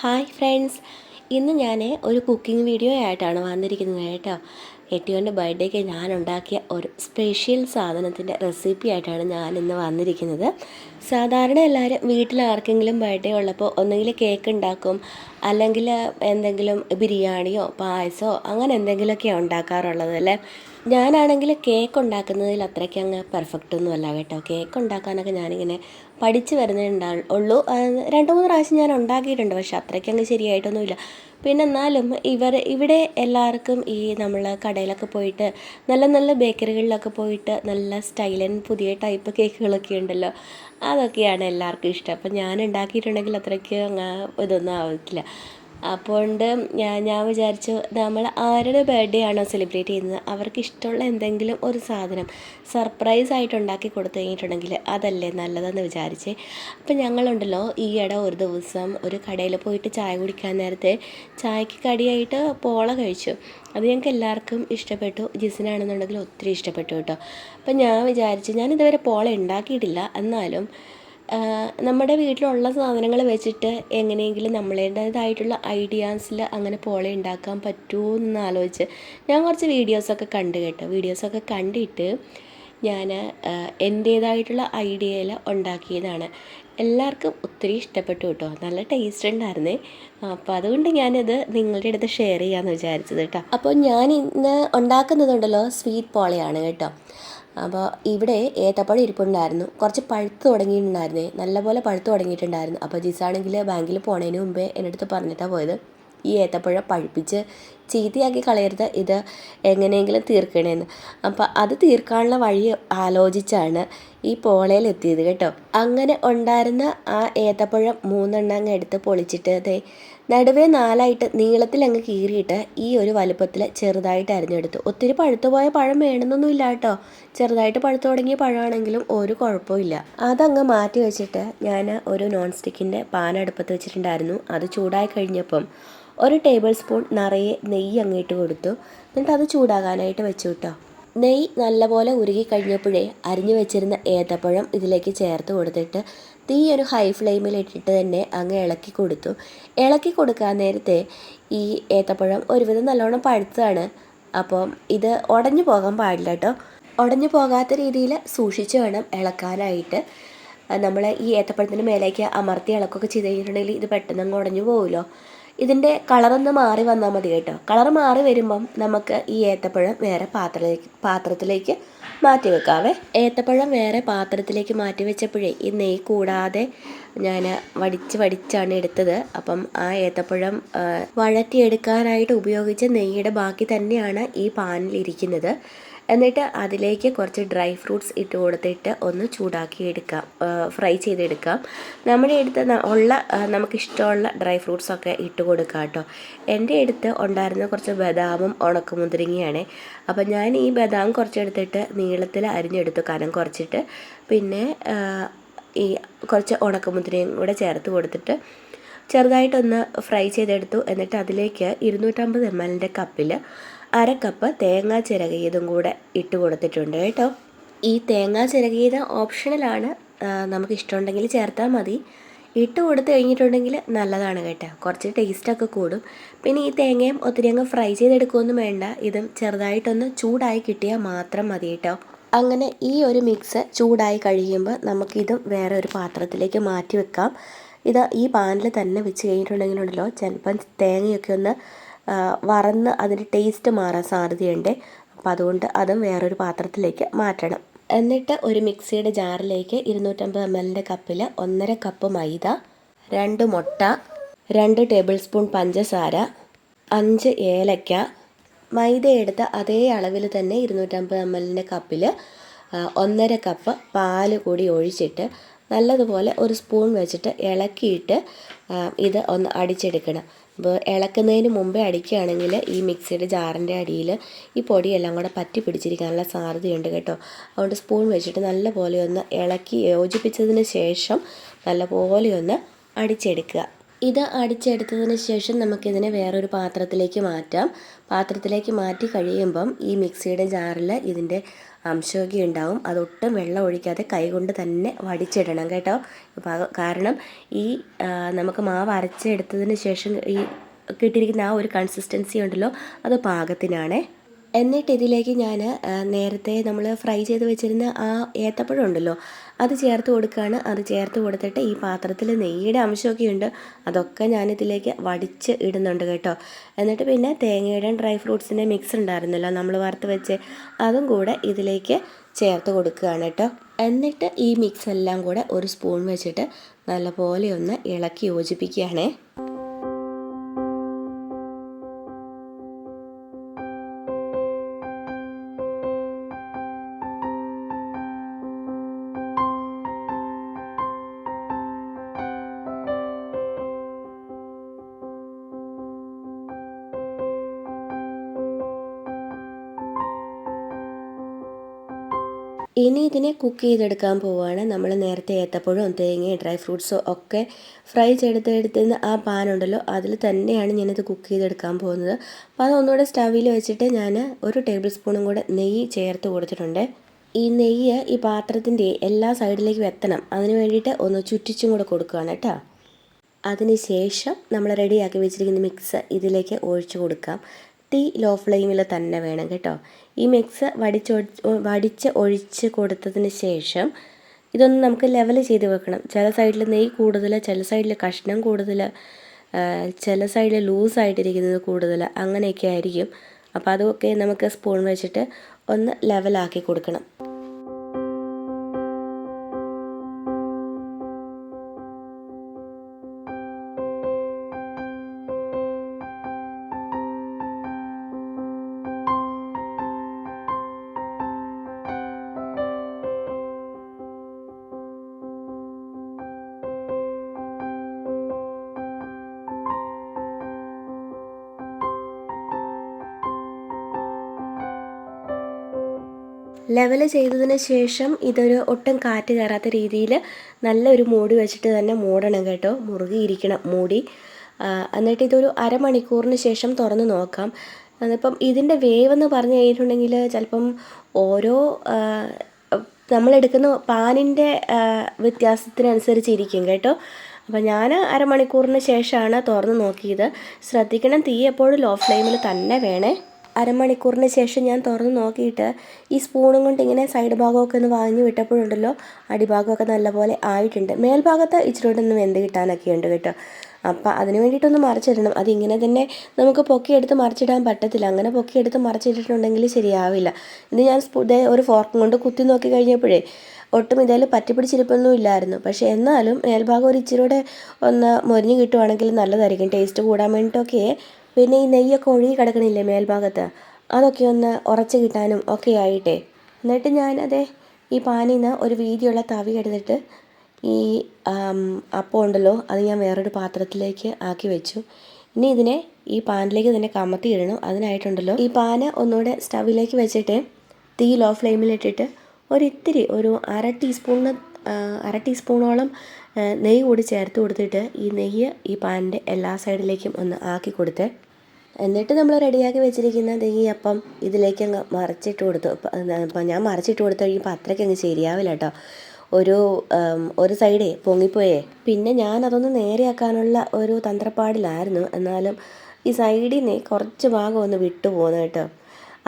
Hi friends. ഇന്ന് ഞാൻ ഒരു കുക്കിംഗ് വീഡിയോ ആയിട്ടാണ് വന്നിരിക്കുന്നത് കേട്ടോ. എട്ടിയോന്റെ ബർത്ത്ഡേക്ക് ഞാൻ ഉണ്ടാക്കിയ ഒരു സ്പെഷ്യൽ സാധനത്തിന്റെ റെസിപ്പി ആയിട്ടാണ് ഞാൻ ഇന്ന് വന്നിരിക്കുന്നത്. സാധാരണ എല്ലാവരും വീട്ടിൽ ആർക്കെങ്കിലും ബർത്ത്ഡേ ഉള്ളപ്പോൾ ഒന്നുകിൽ കേക്ക് ഉണ്ടാക്കും അല്ലെങ്കിൽ എന്തെങ്കിലും ബിരിയാണിയോ പായസമോ അങ്ങനെ എന്തെങ്കിലുമൊക്കെയാണ് ഉണ്ടാക്കാറുള്ളത് അല്ലേ? ഞാനാണെങ്കിൽ കേക്ക് ഉണ്ടാക്കുന്നതിൽ അത്രയ്ക്ക് അങ്ങ് പെർഫെക്റ്റ് ഒന്നും അല്ല കേട്ടോ. കേക്ക് ഉണ്ടാക്കാനൊക്കെ ഞാനിങ്ങനെ പഠിച്ചു വരുന്നേ ഉണ്ടാ ഉള്ളൂ. രണ്ട് മൂന്ന് പ്രാവശ്യം ഞാൻ ഉണ്ടാക്കിയിട്ടുണ്ട് പക്ഷെ അത്രയ്ക്ക് അങ്ങ് ശരിയായിട്ടൊന്നുമില്ല. പിന്നെ എന്നാലും ഇവർ ഇവിടെ എല്ലാവർക്കും ഈ നമ്മൾ കടയിലൊക്കെ പോയിട്ട് നല്ല നല്ല ബേക്കറികളിലൊക്കെ പോയിട്ട് നല്ല സ്റ്റൈലൻ പുതിയ ടൈപ്പ് കേക്കുകളൊക്കെ ഉണ്ടല്ലോ അതൊക്കെയാണ് എല്ലാവർക്കും ഇഷ്ടം. അപ്പം ഞാൻ ഉണ്ടാക്കിയിട്ടുണ്ടെങ്കിൽ അത്രയ്ക്ക് അങ്ങ് ഇതൊന്നും ആവില്ല അപ്പോണ്ട് ഞാൻ വിചാരിച്ചു നമ്മൾ ആരുടെ ബർത്ത്ഡേ ആണോ സെലിബ്രേറ്റ് ചെയ്യുന്നത്? അവർക്ക് ഇഷ്ടമുള്ള എന്തെങ്കിലും ഒരു സാധനം സർപ്രൈസ് ആയിട്ട് ഉണ്ടാക്കി കൊടുത്തു കഴിഞ്ഞിട്ടുണ്ടെങ്കിൽ അതല്ലേ നല്ലതെന്ന് വിചാരിച്ച്. അപ്പം ഞങ്ങളുണ്ടല്ലോ ഈയിടെ ഒരു ദിവസം ഒരു കടയിൽ പോയിട്ട് ചായ കുടിക്കാൻ നേരത്തെ ചായക്ക് കടിയായിട്ട് പോള കഴിച്ചു. അത് ഞങ്ങൾക്ക് എല്ലാവർക്കും ഇഷ്ടപ്പെട്ടു. ജിസിനാണെന്നുണ്ടെങ്കിൽ ഒത്തിരി ഇഷ്ടപ്പെട്ടു കേട്ടോ. അപ്പം ഞാൻ വിചാരിച്ചു ഞാൻ ഇതുവരെ പോള ഉണ്ടാക്കിയിട്ടില്ല. എന്നാലും നമ്മുടെ വീട്ടിലുള്ള സാധനങ്ങൾ വെച്ചിട്ട് എങ്ങനെയെങ്കിലും നമ്മളേണ്ടതായിട്ടുള്ള ഐഡിയാസിൽ അങ്ങനെ പോള ഉണ്ടാക്കാൻ പറ്റുമോ എന്ന് ആലോചിച്ച് ഞാൻ കുറച്ച് വീഡിയോസൊക്കെ കണ്ടു കേട്ടോ. വീഡിയോസൊക്കെ കണ്ടിട്ട് ഞാൻ എന്റേതായിട്ടുള്ള ഐഡിയയിൽ ഉണ്ടാക്കിയതാണ്. എല്ലാവർക്കും ഒത്തിരി ഇഷ്ടപ്പെട്ടു കേട്ടോ. നല്ല ടേസ്റ്റ് ഉണ്ടായിരുന്നേ. അപ്പോൾ അതുകൊണ്ട് ഞാനിത് നിങ്ങളുടെ അടുത്ത് ഷെയർ ചെയ്യാമെന്ന് വിചാരിച്ചത് കേട്ടോ. അപ്പോൾ ഞാൻ ഇന്ന് ഉണ്ടാക്കുന്നതുണ്ടല്ലോ സ്വീറ്റ് പോളയാണ് കേട്ടോ. അപ്പോൾ ഇവിടെ ഏത്തപ്പഴം ഇരിപ്പുണ്ടായിരുന്നു. കുറച്ച് പഴുത്ത് തുടങ്ങിയിട്ടുണ്ടായിരുന്നേ. നല്ലപോലെ പഴുത്ത് തുടങ്ങിയിട്ടുണ്ടായിരുന്നു. അപ്പോൾ ജിസാണെങ്കിൽ ബാങ്കിൽ പോണതിന് മുമ്പേ എന്റെ അടുത്ത് പറഞ്ഞിട്ടാണ് പോയത്. ഈ ഏത്തപ്പഴം പഴുപ്പിച്ച് ചീത്തയാക്കി കളയരുത്. ഇത് എങ്ങനെയെങ്കിലും തീർക്കണേന്ന്. അപ്പോൾ അത് തീർക്കാനുള്ള വഴി ആലോചിച്ചാണ് ഈ പോളയിലെത്തിയത് കേട്ടോ. അങ്ങനെ ഉണ്ടായിരുന്ന ആ ഏത്തപ്പഴം മൂന്നെണ്ണം അങ്ങ് എടുത്ത് പൊളിച്ചിട്ട് അതെ നടുവേ നാലായിട്ട് നീളത്തിൽ അങ്ങ് കീറിയിട്ട് ഈ ഒരു വലുപ്പത്തിൽ ചെറുതായിട്ട് അരിഞ്ഞെടുത്തു. ഒത്തിരി പഴുത്തുപോയ പഴം വേണമെന്നൊന്നും ഇല്ല കേട്ടോ. ചെറുതായിട്ട് പഴുത്തു തുടങ്ങിയ പഴമാണെങ്കിലും ഒരു കുഴപ്പമില്ല അതങ്ങ് മാറ്റി വെച്ചിട്ട് ഞാൻ ഒരു നോൺ സ്റ്റിക്കിന്റെ പാൻ അടുപ്പത്ത് വെച്ചിട്ടുണ്ടായിരുന്നു. അത് ചൂടായി കഴിഞ്ഞപ്പം ഒരു ടേബിൾ സ്പൂൺ നിറയെ നെയ്യ് അങ്ങിട്ട് കൊടുത്തു. എന്നിട്ട് അത് ചൂടാകാനായിട്ട് വെച്ചു കേട്ടോ. നെയ്യ് നല്ലപോലെ ഉരുകി കഴിഞ്ഞപ്പോഴേ അരിഞ്ഞു വെച്ചിരുന്ന ഏത്തപ്പഴം ഇതിലേക്ക് ചേർത്ത് കൊടുത്തിട്ട് തീ ഒരു ഹൈ ഫ്ലെയിമിൽ ഇട്ടിട്ട് തന്നെ അങ്ങ് ഇളക്കി കൊടുത്തു. ഇളക്കി കൊടുക്കാൻ നേരത്തെ ഈ ഏത്തപ്പഴം ഒരുവിധം നല്ലോണം പഴുത്തതാണ്. അപ്പം ഇത് ഉടഞ്ഞു പോകാൻ പാടില്ല കേട്ടോ ഉടഞ്ഞു പോകാത്ത രീതിയിൽ സൂക്ഷിച്ച് വേണം ഇളക്കാനായിട്ട്. നമ്മൾ ഈ ഏത്തപ്പഴത്തിന്റെ മേലേക്ക് അമർത്തി ഇളക്കൊക്കെ ചെയ്ത് കഴിഞ്ഞിട്ടുണ്ടെങ്കിൽ ഇത് പെട്ടെന്ന് അങ്ങ് ഉടഞ്ഞു പോകുമല്ലോ ഇതിന്റെ കളറൊന്ന് മാറി വന്നാൽ മതി കേട്ടോ. കളർ മാറി വരുമ്പം നമുക്ക് ഈ ഏത്തപ്പഴം വേറെ പാത്രത്തിലേക്ക് പാത്രത്തിലേക്ക് മാറ്റി വെക്കാവേ. ഏത്തപ്പഴം വേറെ പാത്രത്തിലേക്ക് മാറ്റി വെച്ചപ്പോഴേ ഈ നെയ്യ് കൂടാതെ ഞാൻ വടിച്ച് വടിച്ചാണ് എടുത്തത്. അപ്പം ആ ഏത്തപ്പഴം വഴറ്റിയെടുക്കാനായിട്ട് ഉപയോഗിച്ച നെയ്യുടെ ബാക്കി തന്നെയാണ് ഈ പാനിൽ ഇരിക്കുന്നത് എന്നിട്ട് അതിലേക്ക് കുറച്ച് ഡ്രൈ ഫ്രൂട്ട്സ് ഇട്ട് കൊടുത്തിട്ട് ഒന്ന് ചൂടാക്കി എടുക്കാം. ഫ്രൈ ചെയ്തെടുക്കാം. നമ്മുടെ അടുത്ത് ഉള്ള നമുക്കിഷ്ടമുള്ള ഡ്രൈ ഫ്രൂട്ട്സൊക്കെ ഇട്ട് കൊടുക്കാം കേട്ടോ. എന്റെ അടുത്ത് ഉണ്ടായിരുന്ന കുറച്ച് ബദാമും ഉണക്കമുന്തിരിങ്ങയാണ്. അപ്പം ഞാൻ ഈ ബദാം കുറച്ചെടുത്തിട്ട് നീളത്തിൽ അരിഞ്ഞെടുത്തു കനം കുറച്ചിട്ട്. പിന്നെ ഈ കുറച്ച് ഉണക്കമുന്തിരിയും കൂടെ ചേർത്ത് കൊടുത്തിട്ട് ചെറുതായിട്ടൊന്ന് ഫ്രൈ ചെയ്തെടുത്തു. എന്നിട്ട് അതിലേക്ക് ഇരുന്നൂറ്റമ്പത് എം എല്ലിന്റെ കപ്പിൽ അര കപ്പ് തേങ്ങാ ചിരകിയതും കൂടെ ഇട്ട് കൊടുത്തിട്ടുണ്ട് കേട്ടോ. ഈ തേങ്ങാ ചിരകിയത് ഓപ്ഷണലാണ് നമുക്ക് ഇഷ്ടമുണ്ടെങ്കിൽ ചേർത്താൽ മതി. ഇട്ട് കൊടുത്തു കഴിഞ്ഞിട്ടുണ്ടെങ്കിൽ നല്ലതാണ് കേട്ടോ. കുറച്ച് ടേസ്റ്റൊക്കെ കൂടും. പിന്നെ ഈ തേങ്ങയും ഒത്തിരി അങ്ങ് ഫ്രൈ ചെയ്തെടുക്കുകയൊന്നും വേണ്ട. ഇതും ചെറുതായിട്ടൊന്ന് ചൂടായി കിട്ടിയാൽ മാത്രം മതി കേട്ടോ. അങ്ങനെ ഈ ഒരു മിക്സ് ചൂടായി കഴിയുമ്പോൾ നമുക്കിതും വേറെ ഒരു പാത്രത്തിലേക്ക് മാറ്റി വെക്കാം. ഇത് ഈ പാനിൽ തന്നെ വെച്ച് കഴിഞ്ഞിട്ടുണ്ടെങ്കിലുണ്ടല്ലോ ചിലപ്പം തേങ്ങയൊക്കെ ഒന്ന് വറന്ന് അതിന്റെ ടേസ്റ്റ് മാറാൻ സാധ്യതയുണ്ട്. അപ്പോൾ അതുകൊണ്ട് അതും വേറൊരു പാത്രത്തിലേക്ക് മാറ്റണം. എന്നിട്ട് ഒരു മിക്സിയുടെ ജാറിലേക്ക് ഇരുന്നൂറ്റമ്പത് എം എല്ലിന്റെ കപ്പിൽ ഒന്നര കപ്പ് മൈദ രണ്ട് മുട്ട രണ്ട് ടേബിൾ സ്പൂൺ പഞ്ചസാര അഞ്ച് ഏലക്ക. മൈദ എടുത്ത അതേ അളവിൽ തന്നെ ഇരുന്നൂറ്റമ്പത് എം എല്ലിന്റെ കപ്പിൽ ഒന്നര കപ്പ് പാൽ കൂടി ഒഴിച്ചിട്ട് നല്ലതുപോലെ ഒരു സ്പൂൺ വെച്ചിട്ട് ഇളക്കിയിട്ട് ഇത് ഒന്ന് അടിച്ചെടുക്കണം. അപ്പോൾ ഇളക്കുന്നതിന് മുമ്പേ അടിക്കുകയാണെങ്കിൽ ഈ മിക്സിയുടെ ജാറിന്റെ അടിയിൽ ഈ പൊടിയെല്ലാം കൂടെ പറ്റി പിടിച്ചിരിക്കാനുള്ള സാധ്യതയുണ്ട് കേട്ടോ. അതുകൊണ്ട് സ്പൂൺ വെച്ചിട്ട് നല്ലപോലെ ഒന്ന് ഇളക്കി യോജിപ്പിച്ചതിന് ശേഷം നല്ലപോലെ ഒന്ന് അടിച്ചെടുക്കുക. ഇത് അടിച്ചെടുത്തതിന് ശേഷം നമുക്കിതിനെ വേറൊരു പാത്രത്തിലേക്ക് മാറ്റാം. പാത്രത്തിലേക്ക് മാറ്റി കഴിയുമ്പം ഈ മിക്സിയുടെ ജാറിൽ ഇതിന്റെ അംശമൊക്കെ ഉണ്ടാവും. അതൊട്ടും വെള്ളം ഒഴിക്കാതെ കൈകൊണ്ട് തന്നെ വടിച്ചിടണം കേട്ടോ. കാരണം ഈ നമുക്ക് മാവ് അരച്ചെടുത്തതിന് ശേഷം ഈ കിട്ടിയിരിക്കുന്ന ആ ഒരു കൺസിസ്റ്റൻസി ഉണ്ടല്ലോ അത് പാകത്തിനാണേ. എന്നിട്ട് ഇതിലേക്ക് ഞാൻ നേരത്തെ നമ്മൾ ഫ്രൈ ചെയ്ത് വെച്ചിരുന്ന ആ ഏത്തപ്പഴം ഉണ്ടല്ലോ അത് ചേർത്ത് കൊടുക്കുകയാണ് അത് ചേർത്ത് കൊടുത്തിട്ട് ഈ പാത്രത്തിൽ നെയ്യുടെ അംശമൊക്കെ ഉണ്ട്. അതൊക്കെ ഞാനിതിലേക്ക് വടിച്ച് ഇടുന്നുണ്ട് കേട്ടോ. എന്നിട്ട് പിന്നെ തേങ്ങയുടെയും ഡ്രൈ ഫ്രൂട്ട്സിന്റെ മിക്സ് ഉണ്ടായിരുന്നല്ലോ നമ്മൾ വറുത്ത് വെച്ച്. അതും കൂടെ ഇതിലേക്ക് ചേർത്ത് കൊടുക്കുകയാണ് കേട്ടോ. എന്നിട്ട് ഈ മിക്സ് എല്ലാം കൂടെ ഒരു സ്പൂൺ വെച്ചിട്ട് നല്ലപോലെ ഒന്ന് ഇളക്കി യോജിപ്പിക്കുകയാണേ. ഇനി ഇതിനെ കുക്ക് ചെയ്തെടുക്കാൻ പോവുകയാണ് നമ്മൾ നേരത്തെ ഏത്തപ്പഴവും തേങ്ങയും ഡ്രൈ ഫ്രൂട്ട്സോ ഒക്കെ ഫ്രൈ ചെയ്തെടുത്തെടുത്തുന്ന ആ പാനുണ്ടല്ലോ അതിൽ തന്നെയാണ് ഞാനിത് കുക്ക് ചെയ്തെടുക്കാൻ പോകുന്നത്. അപ്പോൾ അതൊന്നുകൂടെ സ്റ്റവിൽ വെച്ചിട്ട് ഞാൻ ഒരു ടേബിൾ സ്പൂണും കൂടെ നെയ്യ് ചേർത്ത് കൊടുത്തിട്ടുണ്ട്. ഈ നെയ്യ് ഈ പാത്രത്തിന്റെ എല്ലാ സൈഡിലേക്കും എത്തണം അതിന് വേണ്ടിയിട്ട് ഒന്ന് ചുറ്റിച്ചും കൂടെ കൊടുക്കുകയാണ് കേട്ടോ. അതിനുശേഷം നമ്മൾ റെഡിയാക്കി വെച്ചിരിക്കുന്ന മിക്സ് ഇതിലേക്ക് ഒഴിച്ചു കൊടുക്കാം. തീ ലോ ഫ്ലെയിമിൽ തന്നെ വേണം കേട്ടോ. ഈ മിക്സ് വടിച്ച് വടിച്ച് ഒഴിച്ച് കൊടുത്തതിന് ശേഷം ഇതൊന്ന് നമുക്ക് ലെവൽ ചെയ്ത് വെക്കണം. ചില സൈഡിൽ നെയ്യ് കൂടുതൽ ചില സൈഡിൽ കഷ്ണം കൂടുതൽ ചില സൈഡിൽ ലൂസായിട്ടിരിക്കുന്നത് കൂടുതൽ അങ്ങനെയൊക്കെ ആയിരിക്കും. അപ്പോൾ അതൊക്കെ നമുക്ക് സ്പൂൺ വെച്ചിട്ട് ഒന്ന് ലെവലാക്കി കൊടുക്കണം. ലെവൽ ചെയ്തതിന് ശേഷം ഇതൊരു ഒട്ടും കാറ്റ് കയറാത്ത രീതിയിൽ നല്ലൊരു മൂടി വെച്ചിട്ട് തന്നെ മൂടണം കേട്ടോ. മുറുകിയിരിക്കണം മൂടി. എന്നിട്ട് ഇതൊരു അരമണിക്കൂറിന് ശേഷം തുറന്ന് നോക്കാം. അതിപ്പം ഇതിന്റെ വേവ് എന്ന് പറഞ്ഞു കഴിഞ്ഞിട്ടുണ്ടെങ്കിൽ ചിലപ്പം ഓരോ നമ്മളെടുക്കുന്ന പാനിന്റെ വ്യത്യാസത്തിനനുസരിച്ചിരിക്കും കേട്ടോ. അപ്പം ഞാൻ അരമണിക്കൂറിന് ശേഷമാണ് തുറന്ന് നോക്കിയത്. ശ്രദ്ധിക്കണം തീ എപ്പോഴും ലോ ഫ്ലെയിമിൽ തന്നെ വേണേ. അരമണിക്കൂറിന് ശേഷം ഞാൻ തുറന്ന് നോക്കിയിട്ട് ഈ സ്പൂണും കൊണ്ട് ഇങ്ങനെ സൈഡ് ഭാഗമൊക്കെ ഒന്ന് വാങ്ങി വിട്ടപ്പോഴുണ്ടല്ലോ അടിഭാഗമൊക്കെ നല്ലപോലെ ആയിട്ടുണ്ട്. മേൽഭാഗത്ത് ഇച്ചിരി കൂടെ ഒന്ന് വെന്ത് കിട്ടാനൊക്കെ ഉണ്ട് കേട്ടോ. അപ്പം അതിന് വേണ്ടിയിട്ടൊന്ന് മറിച്ചിടണം. അതിങ്ങനെ തന്നെ നമുക്ക് പൊക്കിയെടുത്ത് മറിച്ചിടാൻ പറ്റത്തില്ല. അങ്ങനെ പൊക്കിയെടുത്ത് മറിച്ചിട്ടിട്ടുണ്ടെങ്കിൽ ശരിയാവില്ല. ഇത് ഞാൻ ഇതേ ഒരു ഫോർക്കും കൊണ്ട് കുത്തി നോക്കി കഴിഞ്ഞപ്പോഴേ ഒട്ടും ഇതിൽ പറ്റിപ്പിടിച്ചിരിപ്പൊന്നും ഇല്ലായിരുന്നു. പക്ഷേ എന്നാലും മേൽഭാഗം ഒരു ഇച്ചിരി കൂടെ ഒന്ന് മൊരിഞ്ഞ് കിട്ടുവാണെങ്കിൽ നല്ലതായിരിക്കും. ടേസ്റ്റ് കൂടാൻ വേണ്ടിയിട്ടൊക്കെ പിന്നെ ഈ നെയ്യൊക്കെ ഒഴുകി കിടക്കണില്ലേ മേൽഭാഗത്ത്? അതൊക്കെ ഒന്ന് ഉറച്ച് കിട്ടാനും ഒക്കെ ആയിട്ടേ. എന്നിട്ട് ഞാനതേ ഈ പാനിൽ നിന്ന് ഒരു വീതിയുള്ള തവി എടുത്തിട്ട് ഈ അപ്പം ഉണ്ടല്ലോ അത് ഞാൻ വേറൊരു പാത്രത്തിലേക്ക് ആക്കി വെച്ചു. ഇനി ഇതിനെ ഈ പാനിലേക്ക് തന്നെ കമത്തി ഇടണം. അതിനായിട്ടുണ്ടല്ലോ ഈ പാന് ഒന്നുകൂടെ സ്റ്റവിലേക്ക് വെച്ചിട്ട് തീ ലോ ഫ്ലെയിമിലിട്ടിട്ട് ഒരിത്തിരി ഒരു അര ടീസ്പൂണിന് അര ടീസ്പൂണോളം നെയ്യ് കൂടി ചേർത്ത് കൊടുത്തിട്ട് ഈ നെയ്യ് ഈ പാനിന്റെ എല്ലാ സൈഡിലേക്കും ഒന്ന് ആക്കി കൊടുത്തേ. എന്നിട്ട് നമ്മൾ റെഡിയാക്കി വെച്ചിരിക്കുന്ന ദേ ഈ അപ്പം ഇതിലേക്ക് അങ്ങ് മറിച്ചിട്ട് കൊടുത്തു. അപ്പം ഞാൻ മറിച്ചിട്ട് കൊടുത്തു കഴിയുമ്പോൾ അത്രയ്ക്ക് അങ്ങ് ശരിയാവില്ല കേട്ടോ. ഒരു ഒരു സൈഡേ പൊങ്ങിപ്പോയേ. പിന്നെ ഞാൻ അതൊന്ന് നേരെയാക്കാനുള്ള ഒരു തന്ത്രപ്പാടിലായിരുന്നു. എന്നാലും ഈ സൈഡിൽ നിന്ന് കുറച്ച് ഭാഗം ഒന്ന് വിട്ടു പോകുന്നു കേട്ടോ.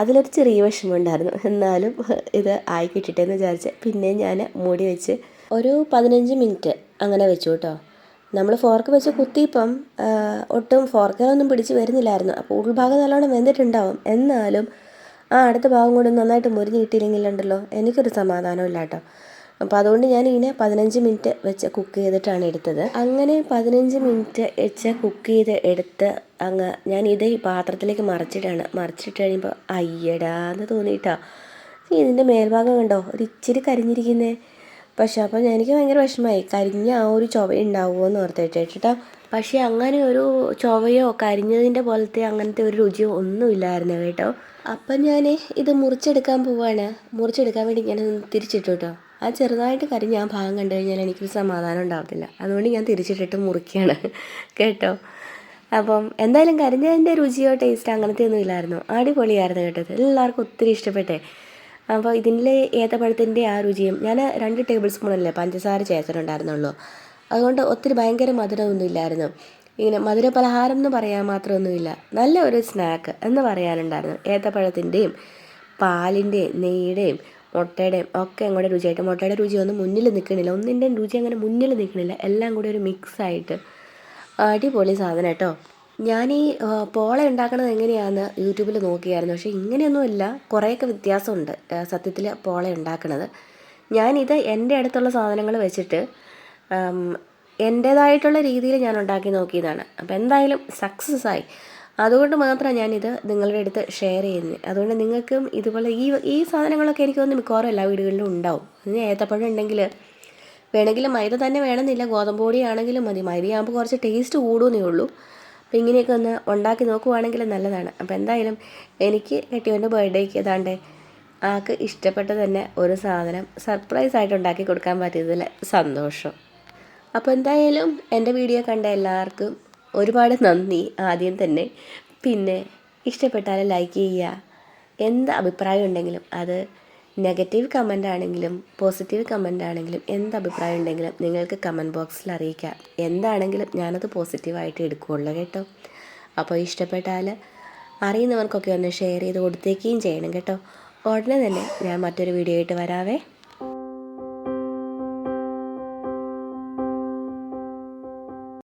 അതിലൊരു ചെറിയ വിഷമമുണ്ടായിരുന്നു എന്നാലും ഇത് ആയി കിട്ടിട്ടേന്ന് വിചാരിച്ച് പിന്നെ ഞാൻ മൂടി വെച്ച് ഒരു പതിനഞ്ച് മിനിറ്റ് അങ്ങനെ വെച്ചു കേട്ടോ. നമ്മൾ ഫോർക്ക് വെച്ച് കുത്തിയപ്പം ഒട്ടും ഫോർക്കിലൊന്നും പിടിച്ച് വരുന്നില്ലായിരുന്നു. അപ്പോൾ ഉൾഭാഗം നല്ലോണം വെന്തിട്ടുണ്ടാവും. എന്നാലും ആ അടുത്ത ഭാഗം കൂടി നന്നായിട്ട് മുരിഞ്ഞ് കിട്ടിയില്ലെങ്കിലുണ്ടല്ലോ എനിക്കൊരു സമാധാനമില്ല കേട്ടോ അപ്പോൾ അതുകൊണ്ട് ഞാൻ ഇങ്ങനെ പതിനഞ്ച് മിനിറ്റ് വെച്ച് കുക്ക് ചെയ്തിട്ടാണ് എടുത്തത്. അങ്ങനെ പതിനഞ്ച് മിനിറ്റ് വെച്ച് കുക്ക് ചെയ്ത് എടുത്ത് അങ്ങ് ഞാൻ ഇത് ഈ പാത്രത്തിലേക്ക് മറിച്ചിട്ടാണ്. മറിച്ചിട്ട് കഴിയുമ്പോൾ അയ്യടാന്ന് തോന്നിയിട്ടാ. ഇതിന്റെ മേൽഭാഗം കണ്ടോ? ഒരു ഇച്ചിരി കരിഞ്ഞിരിക്കുന്നേ. പക്ഷെ അപ്പോൾ എനിക്ക് ഭയങ്കര വിഷമമായി. കരിഞ്ഞ ആ ഒരു ചുവ ഉണ്ടാവുമോ എന്ന് ഓർത്തിട്ട് കേട്ടോ. പക്ഷേ അങ്ങനെ ഒരു ചുവയോ കരിഞ്ഞതിന്റെ പോലത്തെ അങ്ങനത്തെ ഒരു രുചിയോ ഒന്നുമില്ലായിരുന്നു കേട്ടോ. അപ്പം ഞാൻ ഇത് മുറിച്ചെടുക്കാൻ പോവാണ്. മുറിച്ചെടുക്കാൻ വേണ്ടി ഞാൻ തിരിച്ചിട്ടു കേട്ടോ. ആ ചെറുതായിട്ട് കരിഞ്ഞ ആ ഭാഗം കണ്ടു കഴിഞ്ഞാൽ എനിക്കൊരു സമാധാനം ഉണ്ടാവത്തില്ല. അതുകൊണ്ട് ഞാൻ തിരിച്ചിട്ടിട്ട് മുറിക്കുകയാണ് കേട്ടോ. അപ്പം എന്തായാലും കരിഞ്ഞതിന്റെ രുചിയോ ടേസ്റ്റോ അങ്ങനത്തെ ഒന്നും ഇല്ലായിരുന്നു. അടിപൊളിയായിരുന്നു കേട്ടോ എല്ലാവർക്കും ഒത്തിരി ഇഷ്ടപ്പെട്ടേ. അപ്പോൾ ഇതിന്റെ ഏത്തപ്പഴത്തിന്റെ ആ രുചിയും ഞാൻ രണ്ട് ടേബിൾ സ്പൂണല്ലേ പഞ്ചസാര ചേർത്തിട്ടുണ്ടായിരുന്നുള്ളൂ അതുകൊണ്ട് ഒത്തിരി ഭയങ്കര മധുരമൊന്നും ഇല്ലായിരുന്നു. ഇങ്ങനെ മധുര പലഹാരം എന്ന് പറയാൻ മാത്രമൊന്നുമില്ല. നല്ല ഒരു സ്നാക്ക് എന്ന് പറയാനുണ്ടായിരുന്നു. ഏത്തപ്പഴത്തിന്റെയും പാലിന്റെയും നെയ്യുടെയും മുട്ടയുടെയും ഒക്കെ അങ്ങോട്ട് രുചിയായിട്ട് മുട്ടയുടെ രുചി ഒന്നും മുന്നിൽ നിൽക്കണില്ല. ഒന്നിന്റെയും രുചി അങ്ങനെ മുന്നിൽ നിൽക്കണില്ല. എല്ലാം കൂടി ഒരു മിക്സായിട്ട് അടിപൊളി സാധനം കേട്ടോ. ഞാൻ ഈ പോള ഉണ്ടാക്കണത് എങ്ങനെയാണെന്ന് യൂട്യൂബിൽ നോക്കിയായിരുന്നു. പക്ഷേ ഇങ്ങനെയൊന്നുമില്ല കുറേയൊക്കെ വ്യത്യാസമുണ്ട് സത്യത്തിൽ പോള ഉണ്ടാക്കുന്നത് ഞാനിത് എന്റെ അടുത്തുള്ള സാധനങ്ങൾ വെച്ചിട്ട് എന്റേതായിട്ടുള്ള രീതിയിൽ ഞാൻ ഉണ്ടാക്കി നോക്കിയതാണ്. അപ്പോൾ എന്തായാലും സക്സസ് ആയി. അതുകൊണ്ട് മാത്രമാണ് ഞാനിത് നിങ്ങളുടെ അടുത്ത് ഷെയർ ചെയ്യുന്നത് അതുകൊണ്ട് നിങ്ങൾക്കും ഇതുപോലെ ഈ ഈ സാധനങ്ങളൊക്കെ എനിക്ക് തോന്നുന്നു മിക്കവാറും എല്ലാ വീടുകളിലും ഉണ്ടാവും. ഇനി ഏത്തപ്പഴം ഉണ്ടെങ്കിൽ വേണമെങ്കിൽ മൈദ തന്നെ വേണമെന്നില്ല. ഗോതമ്പ് പൊടി ആണെങ്കിലും മതി. മൈദയാകുമ്പോൾ കുറച്ച് ടേസ്റ്റ് കൂടുമെന്നേ ഉള്ളൂ. അപ്പോൾ ഇങ്ങനെയൊക്കെ ഒന്ന് ഉണ്ടാക്കി നോക്കുവാണെങ്കിൽ നല്ലതാണ്. അപ്പോൾ എന്തായാലും എനിക്ക് കെട്ടിയവന്റെ ബർത്ത്ഡേക്ക് ഏതാണ്ട് ആൾക്ക് ഇഷ്ടപ്പെട്ട തന്നെ ഒരു സാധനം സർപ്രൈസ് ആയിട്ട് ഉണ്ടാക്കി കൊടുക്കാൻ പറ്റിയതിൽ സന്തോഷം. അപ്പോൾ എന്തായാലും എന്റെ വീഡിയോ കണ്ട എല്ലാവർക്കും ഒരുപാട് നന്ദി ആദ്യം തന്നെ. പിന്നെ ഇഷ്ടപ്പെട്ടാൽ ലൈക്ക് ചെയ്യുക. എന്ത് അഭിപ്രായം ഉണ്ടെങ്കിലും അത് നെഗറ്റീവ് കമന്റ് ആണെങ്കിലും പോസിറ്റീവ് കമന്റ് ആണെങ്കിലും എന്ത് അഭിപ്രായം ഉണ്ടെങ്കിലും നിങ്ങൾക്ക് കമന്റ് ബോക്സിൽ അറിയിക്കാം. എന്താണെങ്കിലും ഞാനത് പോസിറ്റീവായിട്ട് എടുക്കുകയുള്ളൂ കേട്ടോ. അപ്പോൾ ഇഷ്ടപ്പെട്ടാൽ അറിയുന്നവർക്കൊക്കെ ഒന്ന് ഷെയർ ചെയ്ത് കൊടുത്തേക്കുകയും ചെയ്യണം കേട്ടോ. ഉടനെ തന്നെ ഞാൻ മറ്റൊരു വീഡിയോ ആയിട്ട് വരാവേ.